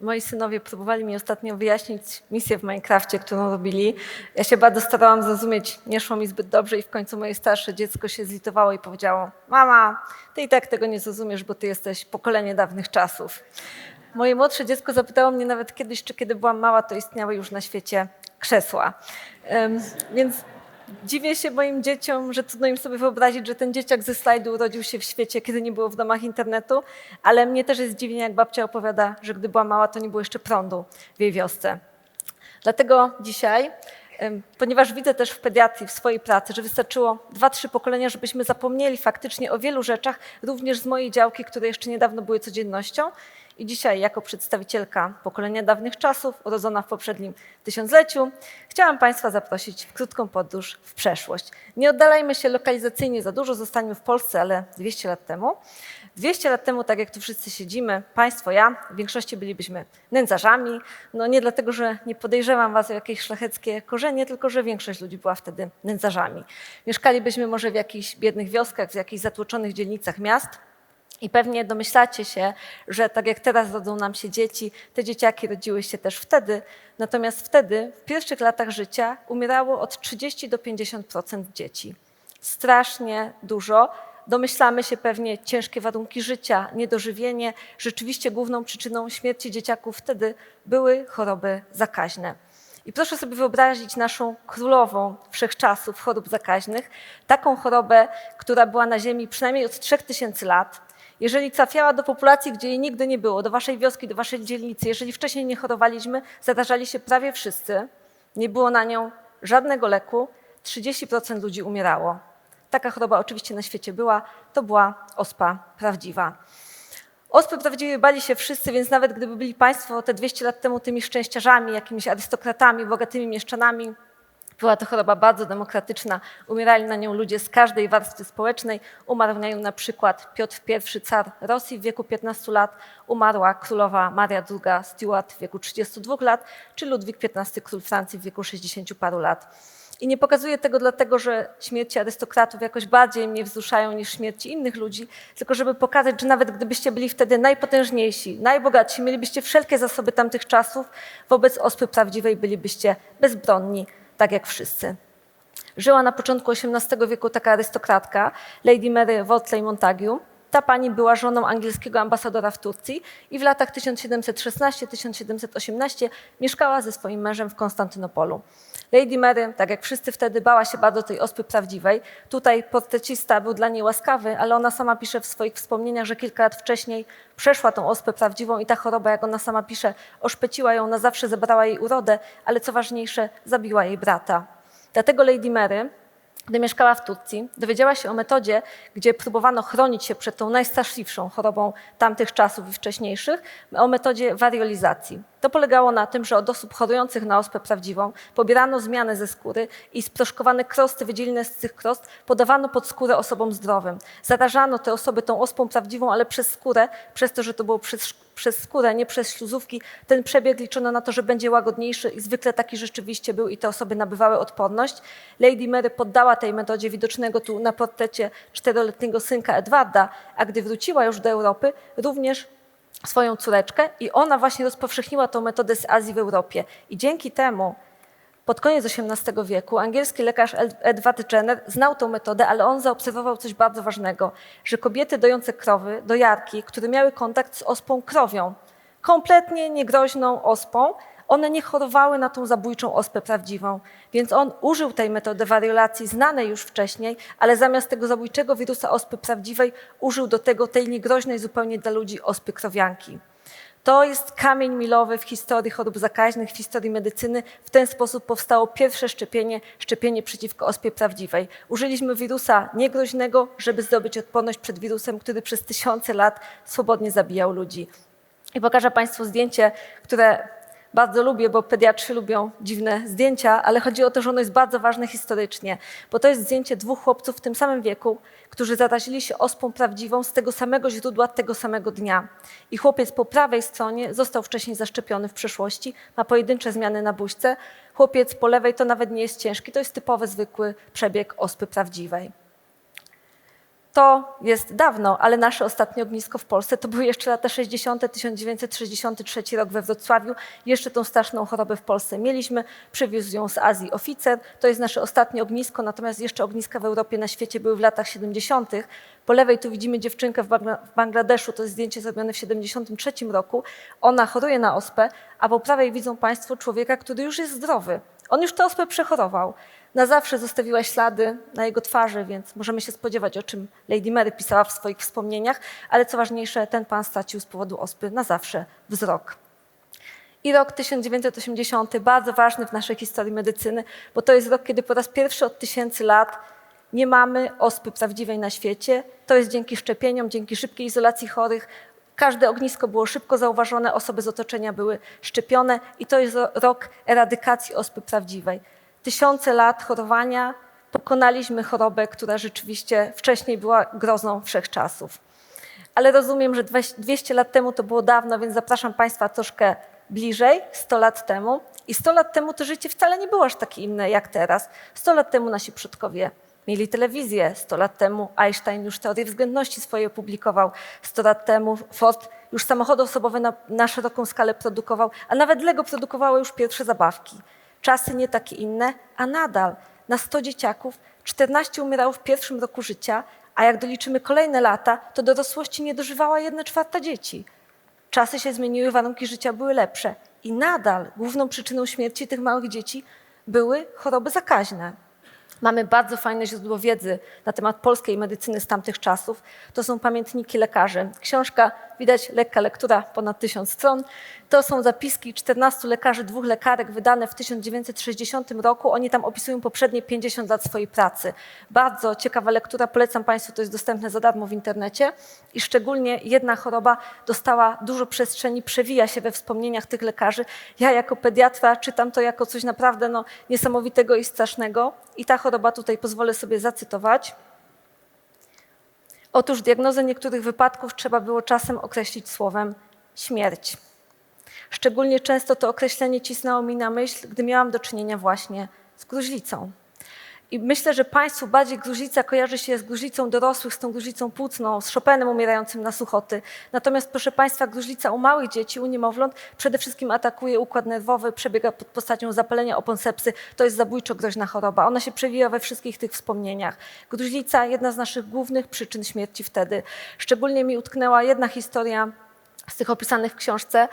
Moi synowie próbowali mi ostatnio wyjaśnić misję w Minecrafcie, którą robili. Ja się bardzo starałam zrozumieć, nie szło mi zbyt dobrze i w końcu moje starsze dziecko się zlitowało i powiedziało mama, ty i tak tego nie zrozumiesz, bo ty jesteś pokolenie dawnych czasów. Moje młodsze dziecko zapytało mnie nawet kiedyś, czy kiedy byłam mała, to istniały już na świecie krzesła. Em, Więc Dziwię się moim dzieciom, że trudno im sobie wyobrazić, że ten dzieciak ze slajdu urodził się w świecie, kiedy nie było w domach internetu, ale mnie też jest dziwnie, jak babcia opowiada, że gdy była mała, to nie było jeszcze prądu w jej wiosce. Dlatego dzisiaj, ponieważ widzę też w pediatrii, w swojej pracy, że wystarczyło dwa, trzy pokolenia, żebyśmy zapomnieli faktycznie o wielu rzeczach, również z mojej działki, które jeszcze niedawno były codziennością. I dzisiaj, jako przedstawicielka pokolenia dawnych czasów, urodzona w poprzednim tysiącleciu, chciałam Państwa zaprosić w krótką podróż w przeszłość. Nie oddalajmy się lokalizacyjnie za dużo, zostańmy w Polsce, ale 200 lat temu. 200 lat temu, tak jak tu wszyscy siedzimy, Państwo, ja, w większości bylibyśmy nędzarzami. No nie dlatego, że nie podejrzewam Was o jakieś szlacheckie korzenie, tylko że większość ludzi była wtedy nędzarzami. Mieszkalibyśmy może w jakichś biednych wioskach, w jakichś zatłoczonych dzielnicach miast. I pewnie domyślacie się, że tak jak teraz rodzą nam się dzieci, te dzieciaki rodziły się też wtedy. Natomiast wtedy, w pierwszych latach życia, umierało od 30 do 50% dzieci. Strasznie dużo. Domyślamy się pewnie ciężkie warunki życia, niedożywienie. Rzeczywiście główną przyczyną śmierci dzieciaków wtedy były choroby zakaźne. I proszę sobie wyobrazić naszą królową wszechczasów chorób zakaźnych, taką chorobę, która była na Ziemi przynajmniej od 3000 lat. Jeżeli trafiała do populacji, gdzie jej nigdy nie było, do waszej wioski, do waszej dzielnicy, jeżeli wcześniej nie chorowaliśmy, zarażali się prawie wszyscy, nie było na nią żadnego leku, 30% ludzi umierało. Taka choroba oczywiście na świecie była, to była ospa prawdziwa. Ospy prawdziwie bali się wszyscy, więc nawet gdyby byli Państwo te 200 lat temu tymi szczęściarzami, jakimiś arystokratami, bogatymi mieszczanami, była to choroba bardzo demokratyczna. Umierali na nią ludzie z każdej warstwy społecznej. Umarł na nią na przykład Piotr I, car Rosji w wieku 15 lat, umarła królowa Maria II Stuart w wieku 32 lat, czy Ludwik XV, król Francji w wieku 60 paru lat. I nie pokazuję tego dlatego, że śmierci arystokratów jakoś bardziej mnie wzruszają niż śmierci innych ludzi, tylko żeby pokazać, że nawet gdybyście byli wtedy najpotężniejsi, najbogatsi, mielibyście wszelkie zasoby tamtych czasów, wobec ospy prawdziwej bylibyście bezbronni, tak jak wszyscy. Żyła na początku XVIII wieku taka arystokratka, Lady Mary Wortley Montagu. Ta pani była żoną angielskiego ambasadora w Turcji i w latach 1716-1718 mieszkała ze swoim mężem w Konstantynopolu. Lady Mary, tak jak wszyscy wtedy, bała się bardzo tej ospy prawdziwej. Tutaj portrecista był dla niej łaskawy, ale ona sama pisze w swoich wspomnieniach, że kilka lat wcześniej przeszła tą ospę prawdziwą i ta choroba, jak ona sama pisze, oszpeciła ją na zawsze, zabrała jej urodę, ale co ważniejsze, zabiła jej brata. Dlatego Lady Mary, gdy mieszkała w Turcji, dowiedziała się o metodzie, gdzie próbowano chronić się przed tą najstraszliwszą chorobą tamtych czasów i wcześniejszych, o metodzie wariolizacji. To polegało na tym, że od osób chorujących na ospę prawdziwą pobierano zmiany ze skóry i sproszkowane krosty wydzielone z tych krost podawano pod skórę osobom zdrowym. Zarażano te osoby tą ospą prawdziwą, ale przez skórę, przez to, że to było przez, przez skórę, nie przez śluzówki, ten przebieg liczono na to, że będzie łagodniejszy i zwykle taki rzeczywiście był i te osoby nabywały odporność. Lady Mary poddała tej metodzie widocznego tu na portrecie czteroletniego synka Edwarda, a gdy wróciła już do Europy, również swoją córeczkę i ona właśnie rozpowszechniła tą metodę z Azji w Europie. I dzięki temu pod koniec XVIII wieku angielski lekarz Edward Jenner znał tą metodę, ale on zaobserwował coś bardzo ważnego, że kobiety dojące krowy, dojarki, które miały kontakt z ospą krowią, kompletnie niegroźną ospą, one nie chorowały na tą zabójczą ospę prawdziwą. Więc on użył tej metody wariolacji znanej już wcześniej, ale zamiast tego zabójczego wirusa ospy prawdziwej użył do tego tej niegroźnej zupełnie dla ludzi ospy krowianki. To jest kamień milowy w historii chorób zakaźnych, w historii medycyny. W ten sposób powstało pierwsze szczepienie, szczepienie przeciwko ospie prawdziwej. Użyliśmy wirusa niegroźnego, żeby zdobyć odporność przed wirusem, który przez tysiące lat swobodnie zabijał ludzi. I pokażę Państwu zdjęcie, które bardzo lubię, bo pediatrzy lubią dziwne zdjęcia, ale chodzi o to, że ono jest bardzo ważne historycznie, bo to jest zdjęcie dwóch chłopców w tym samym wieku, którzy zarazili się ospą prawdziwą z tego samego źródła, tego samego dnia. I chłopiec po prawej stronie został wcześniej zaszczepiony w przeszłości, ma pojedyncze zmiany na buźce. Chłopiec po lewej to nawet nie jest ciężki, to jest typowy, zwykły przebieg ospy prawdziwej. To jest dawno, ale nasze ostatnie ognisko w Polsce to były jeszcze lata 60., 1963 rok we Wrocławiu. Jeszcze tą straszną chorobę w Polsce mieliśmy. Przywiózł ją z Azji oficer. To jest nasze ostatnie ognisko, natomiast jeszcze ogniska w Europie, na świecie były w latach 70. Po lewej tu widzimy dziewczynkę w Bangla- w Bangladeszu, to jest zdjęcie zrobione w 73 roku. Ona choruje na ospę, a po prawej widzą Państwo człowieka, który już jest zdrowy. On już tę ospę przechorował. Na zawsze zostawiła ślady na jego twarzy, więc możemy się spodziewać, o czym Lady Mary pisała w swoich wspomnieniach, ale co ważniejsze, ten pan stracił z powodu ospy na zawsze wzrok. I rok 1980, bardzo ważny w naszej historii medycyny, bo to jest rok, kiedy po raz pierwszy od tysięcy lat nie mamy ospy prawdziwej na świecie. To jest dzięki szczepieniom, dzięki szybkiej izolacji chorych. Każde ognisko było szybko zauważone, osoby z otoczenia były szczepione i to jest ro- rok eradykacji ospy prawdziwej. Tysiące lat chorowania, pokonaliśmy chorobę, która rzeczywiście wcześniej była grozą wszechczasów ale rozumiem, że 200 lat temu to było dawno, więc zapraszam Państwa troszkę bliżej, 100 lat temu. I 100 lat temu to życie wcale nie było aż takie inne jak teraz. 100 lat temu nasi przodkowie mieli telewizję, 100 lat temu Einstein już teorię względności swoje opublikował, 100 lat temu Ford już samochody osobowe na, na szeroką skalę produkował, a nawet Lego produkowało już pierwsze zabawki. Czasy nie takie inne, a nadal na 100 dzieciaków 14 umierało w pierwszym roku życia, a jak doliczymy kolejne lata, to dorosłości nie dożywała 1 czwarta dzieci. Czasy się zmieniły, warunki życia były lepsze i nadal główną przyczyną śmierci tych małych dzieci były choroby zakaźne. Mamy bardzo fajne źródło wiedzy na temat polskiej medycyny z tamtych czasów. To są pamiętniki lekarzy. Książka, widać, lekka lektura, ponad tysiąc stron. To są zapiski 14 lekarzy, dwóch lekarek wydane w 1960 roku. Oni tam opisują poprzednie 50 lat swojej pracy. Bardzo ciekawa lektura, polecam Państwu, to jest dostępne za darmo w internecie. I szczególnie jedna choroba dostała dużo przestrzeni, przewija się we wspomnieniach tych lekarzy. Ja jako pediatra czytam to jako coś naprawdę no, niesamowitego i strasznego. I ta choroba tutaj pozwolę sobie zacytować. Otóż diagnozę niektórych wypadków trzeba było czasem określić słowem śmierć. Szczególnie często to określenie cisnęło mi na myśl, gdy miałam do czynienia właśnie z gruźlicą. I myślę, że Państwu bardziej gruźlica kojarzy się z gruźlicą dorosłych, z tą gruźlicą płucną, z Chopinem umierającym na suchoty. Natomiast, proszę Państwa, gruźlica u małych dzieci, u niemowląt przede wszystkim atakuje układ nerwowy, przebiega pod postacią zapalenia opon sepsy. To jest zabójczo groźna choroba. Ona się przewija we wszystkich tych wspomnieniach. Gruźlica, jedna z naszych głównych przyczyn śmierci wtedy. Szczególnie mi utknęła jedna historia z tych opisanych w książce,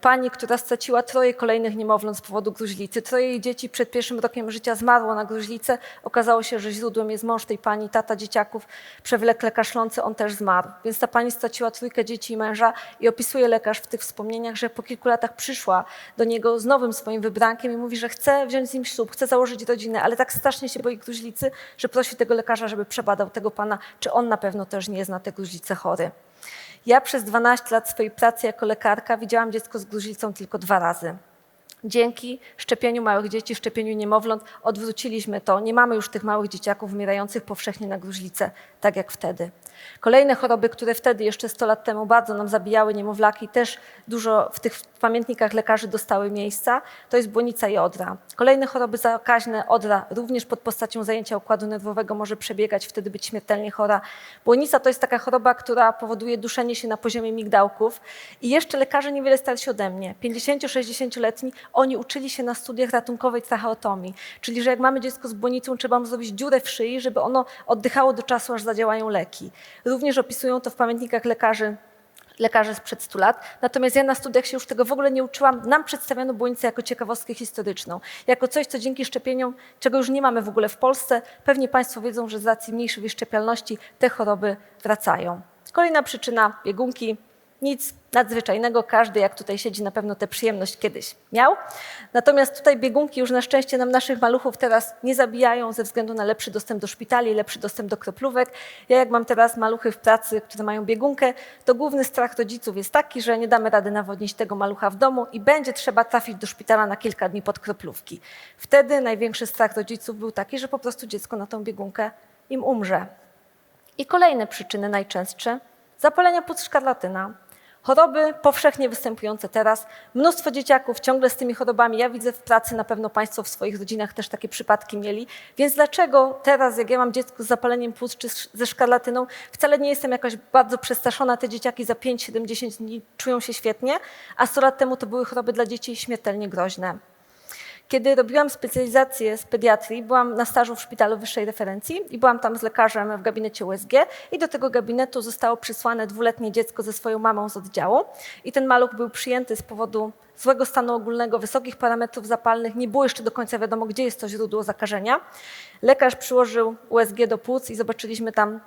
pani, która straciła troje kolejnych niemowląt z powodu gruźlicy. Troje jej dzieci przed pierwszym rokiem życia zmarło na gruźlicę. Okazało się, że źródłem jest mąż tej pani, tata dzieciaków, przewlekle kaszlący, on też zmarł. Więc ta pani straciła trójkę dzieci i męża i opisuje lekarz w tych wspomnieniach, że po kilku latach przyszła do niego z nowym swoim wybrankiem i mówi, że chce wziąć z nim ślub, chce założyć rodzinę, ale tak strasznie się boi gruźlicy, że prosi tego lekarza, żeby przebadał tego pana, czy on na pewno też nie jest na tę gruźlicę chory. Ja przez 12 lat swojej pracy jako lekarka widziałam dziecko z gruźlicą tylko dwa razy. Dzięki szczepieniu małych dzieci, szczepieniu niemowląt odwróciliśmy to. Nie mamy już tych małych dzieciaków umierających powszechnie na gruźlicę, tak jak wtedy. Kolejne choroby, które wtedy, jeszcze 100 lat temu, bardzo nam zabijały niemowlaki, też dużo w tych pamiętnikach lekarzy dostały miejsca, to jest błonica i odra. Kolejne choroby zakaźne, odra również pod postacią zajęcia układu nerwowego może przebiegać, wtedy być śmiertelnie chora. Błonica to jest taka choroba, która powoduje duszenie się na poziomie migdałków i jeszcze lekarze niewiele starsi ode mnie, 50-60-letni, oni uczyli się na studiach ratunkowej tracheotomii, czyli że jak mamy dziecko z błonicą, trzeba mu zrobić dziurę w szyi, żeby ono oddychało do czasu, aż zadziałają leki. Również opisują to w pamiętnikach lekarzy lekarze sprzed 100 lat. Natomiast ja na studiach się już tego w ogóle nie uczyłam. Nam przedstawiano błonicę jako ciekawostkę historyczną, jako coś, co dzięki szczepieniom, czego już nie mamy w ogóle w Polsce, pewnie Państwo wiedzą, że z racji mniejszej wyszczepialności te choroby wracają. Kolejna przyczyna biegunki. Nic nadzwyczajnego, każdy jak tutaj siedzi na pewno tę przyjemność kiedyś miał. Natomiast tutaj biegunki już na szczęście nam naszych maluchów teraz nie zabijają ze względu na lepszy dostęp do szpitali, lepszy dostęp do kroplówek. Ja jak mam teraz maluchy w pracy, które mają biegunkę, to główny strach rodziców jest taki, że nie damy rady nawodnić tego malucha w domu i będzie trzeba trafić do szpitala na kilka dni pod kroplówki. Wtedy największy strach rodziców był taki, że po prostu dziecko na tą biegunkę im umrze. I kolejne przyczyny najczęstsze. Zapalenia płuc szkarlatyna, Choroby powszechnie występujące teraz, mnóstwo dzieciaków ciągle z tymi chorobami. Ja widzę w pracy, na pewno Państwo w swoich rodzinach też takie przypadki mieli. Więc dlaczego teraz, jak ja mam dziecko z zapaleniem płuc czy ze szkarlatyną, wcale nie jestem jakaś bardzo przestraszona. Te dzieciaki za 5, 7, 10 dni czują się świetnie, a 100 lat temu to były choroby dla dzieci śmiertelnie groźne. Kiedy robiłam specjalizację z pediatrii, byłam na stażu w szpitalu wyższej referencji i byłam tam z lekarzem w gabinecie USG i do tego gabinetu zostało przysłane dwuletnie dziecko ze swoją mamą z oddziału. I ten maluch był przyjęty z powodu złego stanu ogólnego, wysokich parametrów zapalnych, nie było jeszcze do końca wiadomo, gdzie jest to źródło zakażenia. Lekarz przyłożył USG do płuc i zobaczyliśmy tam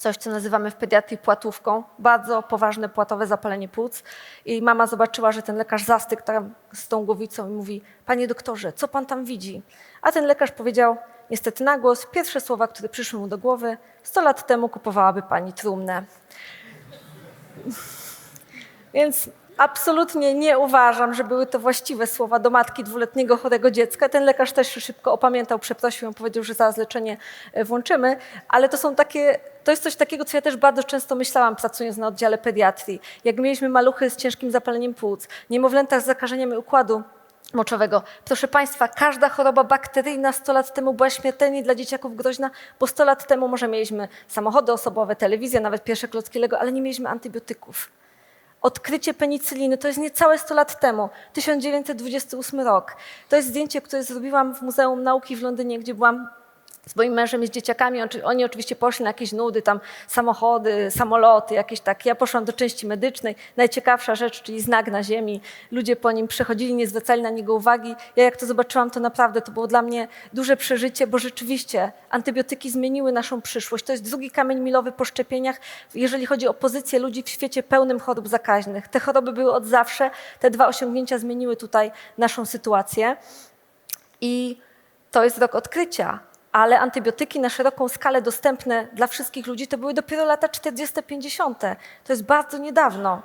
coś, co nazywamy w pediatrii płatówką, bardzo poważne płatowe zapalenie płuc. I mama zobaczyła, że ten lekarz zastygł tam z tą głowicą i mówi, panie doktorze, co pan tam widzi? A ten lekarz powiedział, niestety na głos, pierwsze słowa, które przyszły mu do głowy, 100 lat temu kupowałaby pani trumnę. Więc absolutnie nie uważam, że były to właściwe słowa do matki dwuletniego chorego dziecka. Ten lekarz też się szybko opamiętał, przeprosił ją, powiedział, że zaraz leczenie e, włączymy, ale to są takie, to jest coś takiego, co ja też bardzo często myślałam, pracując na oddziale pediatrii. Jak mieliśmy maluchy z ciężkim zapaleniem płuc, niemowlęta z zakażeniami układu moczowego. Proszę Państwa, każda choroba bakteryjna 100 lat temu była śmiertelnie dla dzieciaków groźna, bo 100 lat temu może mieliśmy samochody osobowe, telewizję, nawet pierwsze klocki Lego, ale nie mieliśmy antybiotyków. Odkrycie penicyliny to jest niecałe 100 lat temu, 1928 rok. To jest zdjęcie, które zrobiłam w Muzeum Nauki w Londynie, gdzie byłam z moim mężem i z dzieciakami. Oni- oczywiście poszli na jakieś nudy, tam samochody, samoloty, jakieś takie. Ja poszłam do części medycznej. Najciekawsza rzecz, czyli znak na ziemi. Ludzie po nim przechodzili, nie zwracali na niego uwagi. Ja jak to zobaczyłam, to naprawdę to było dla mnie duże przeżycie, bo rzeczywiście antybiotyki zmieniły naszą przyszłość. To jest drugi kamień milowy po szczepieniach, jeżeli chodzi o pozycję ludzi w świecie pełnym chorób zakaźnych. Te choroby były od zawsze. Te dwa osiągnięcia zmieniły tutaj naszą sytuację. I to jest rok odkrycia, ale antybiotyki na szeroką skalę dostępne dla wszystkich ludzi to były dopiero lata 40-50. To jest bardzo niedawno.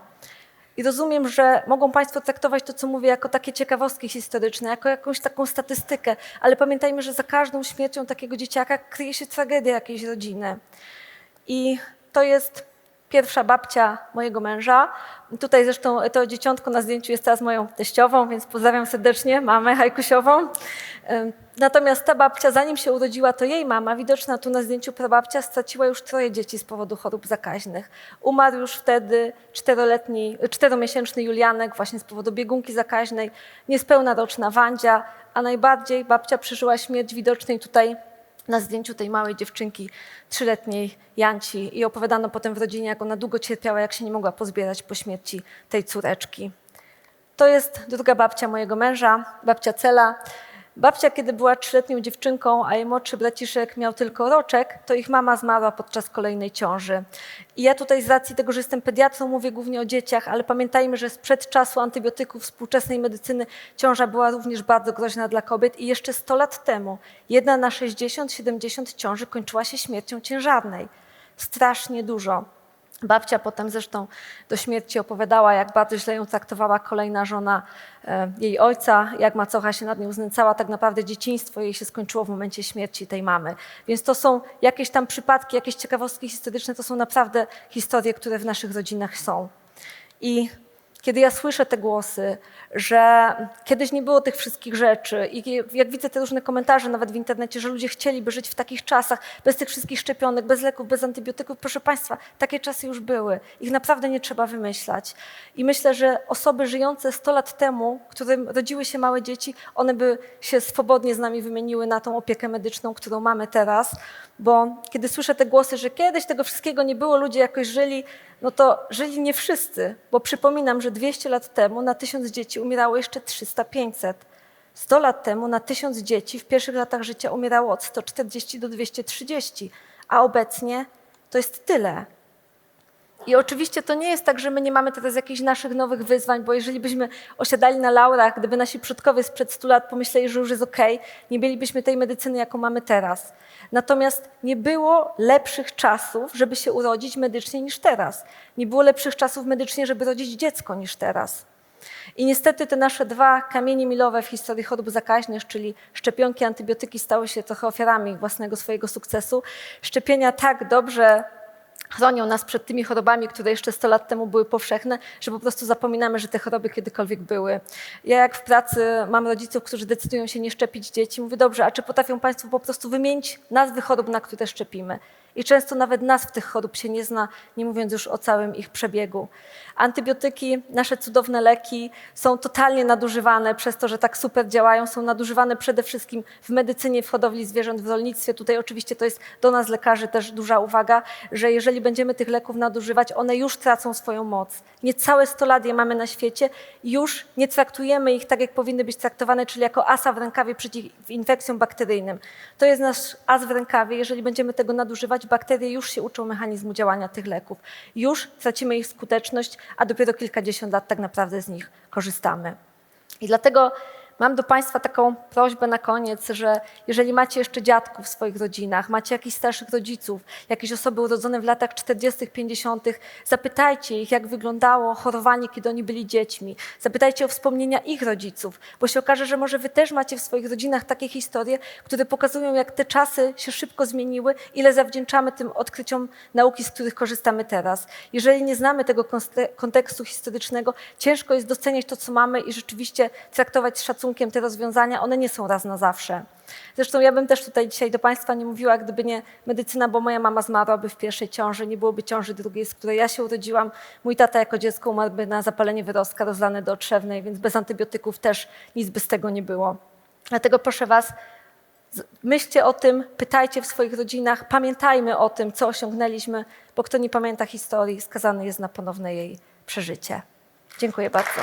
I rozumiem, że mogą Państwo traktować to, co mówię, jako takie ciekawostki historyczne, jako jakąś taką statystykę, ale pamiętajmy, że za każdą śmiercią takiego dzieciaka kryje się tragedia jakiejś rodziny. I to jest pierwsza babcia mojego męża. Tutaj zresztą to dzieciątko na zdjęciu jest teraz moją teściową, więc pozdrawiam serdecznie mamę Hajkusiową. Natomiast ta babcia, zanim się urodziła, to jej mama, widoczna tu na zdjęciu prababcia, straciła już troje dzieci z powodu chorób zakaźnych. Umarł już wtedy czteroletni, czteromiesięczny Julianek właśnie z powodu biegunki zakaźnej, niespełna roczna Wandzia, a najbardziej babcia przeżyła śmierć widocznej tutaj na zdjęciu tej małej dziewczynki, trzyletniej Janci i opowiadano potem w rodzinie, jak ona długo cierpiała, jak się nie mogła pozbierać po śmierci tej córeczki. To jest druga babcia mojego męża, babcia Cela. Babcia, kiedy była trzyletnią dziewczynką, a jej młodszy braciszek miał tylko roczek, to ich mama zmarła podczas kolejnej ciąży. I ja tutaj z racji tego, że jestem pediatrą, mówię głównie o dzieciach, ale pamiętajmy, że sprzed czasu antybiotyków współczesnej medycyny ciąża była również bardzo groźna dla kobiet i jeszcze 100 lat temu jedna na 60-70 ciąży kończyła się śmiercią ciężarnej. Strasznie dużo. Babcia potem zresztą do śmierci opowiadała, jak bardzo źle ją traktowała kolejna żona e, jej ojca, jak macocha się nad nią znęcała. Tak naprawdę dzieciństwo jej się skończyło w momencie śmierci tej mamy. Więc to są jakieś tam przypadki, jakieś ciekawostki historyczne, to są naprawdę historie, które w naszych rodzinach są. I kiedy ja słyszę te głosy, że kiedyś nie było tych wszystkich rzeczy i jak widzę te różne komentarze nawet w internecie, że ludzie chcieliby żyć w takich czasach, bez tych wszystkich szczepionek, bez leków, bez antybiotyków, proszę Państwa, takie czasy już były. Ich naprawdę nie trzeba wymyślać. I myślę, że osoby żyjące 100 lat temu, którym rodziły się małe dzieci, one by się swobodnie z nami wymieniły na tą opiekę medyczną, którą mamy teraz, bo kiedy słyszę te głosy, że kiedyś tego wszystkiego nie było, ludzie jakoś żyli, no to żyli nie wszyscy, bo przypominam, że 200 lat temu na 1000 dzieci umierało jeszcze 300-500. 100 lat temu na 1000 dzieci w pierwszych latach życia umierało od 140 do 230, a obecnie to jest tyle. I oczywiście to nie jest tak, że my nie mamy teraz jakichś naszych nowych wyzwań, bo jeżeli byśmy osiadali na laurach, gdyby nasi przodkowie sprzed 100 lat pomyśleli, że już jest okej, nie mielibyśmy tej medycyny, jaką mamy teraz. Natomiast nie było lepszych czasów, żeby się urodzić medycznie niż teraz. Nie było lepszych czasów medycznie, żeby rodzić dziecko niż teraz. I niestety te nasze dwa kamienie milowe w historii chorób zakaźnych, czyli szczepionki, antybiotyki, stały się trochę ofiarami własnego swojego sukcesu. Szczepienia tak dobrze chronią nas przed tymi chorobami, które jeszcze 100 lat temu były powszechne, że po prostu zapominamy, że te choroby kiedykolwiek były. Ja jak w pracy mam rodziców, którzy decydują się nie szczepić dzieci, mówię, dobrze, a czy potrafią Państwo po prostu wymienić nazwy chorób, na które szczepimy? I często nawet nazw tych chorób się nie zna, nie mówiąc już o całym ich przebiegu. Antybiotyki, nasze cudowne leki są totalnie nadużywane przez to, że tak super działają. Są nadużywane przede wszystkim w medycynie, w hodowli zwierząt, w rolnictwie. Tutaj oczywiście to jest do nas lekarzy też duża uwaga, że jeżeli będziemy tych leków nadużywać, one już tracą swoją moc. Niecałe 100 lat je mamy na świecie, już nie traktujemy ich tak, jak powinny być traktowane, czyli jako asa w rękawie przeciw infekcjom bakteryjnym. To jest nasz as w rękawie. Jeżeli będziemy tego nadużywać, bakterie już się uczą mechanizmu działania tych leków. Już tracimy ich skuteczność, a dopiero kilkadziesiąt lat tak naprawdę z nich korzystamy. I dlatego mam do Państwa taką prośbę na koniec, że jeżeli macie jeszcze dziadków w swoich rodzinach, macie jakichś starszych rodziców, jakieś osoby urodzone w latach 40., 50., zapytajcie ich, jak wyglądało chorowanie, kiedy oni byli dziećmi. Zapytajcie o wspomnienia ich rodziców, bo się okaże, że może Wy też macie w swoich rodzinach takie historie, które pokazują, jak te czasy się szybko zmieniły, ile zawdzięczamy tym odkryciom nauki, z których korzystamy teraz. Jeżeli nie znamy tego kontekstu historycznego, ciężko jest doceniać to, co mamy i rzeczywiście traktować z szacunkiem te rozwiązania. One nie są raz na zawsze. Zresztą ja bym też tutaj dzisiaj do Państwa nie mówiła, gdyby nie medycyna, bo moja mama zmarłaby w pierwszej ciąży, nie byłoby ciąży drugiej, z której ja się urodziłam. Mój tata jako dziecko umarłby na zapalenie wyrostka rozlane do trzewnej, więc bez antybiotyków też nic by z tego nie było. Dlatego proszę Was, myślcie o tym, pytajcie w swoich rodzinach, pamiętajmy o tym, co osiągnęliśmy, bo kto nie pamięta historii, skazany jest na ponowne jej przeżycie. Dziękuję bardzo.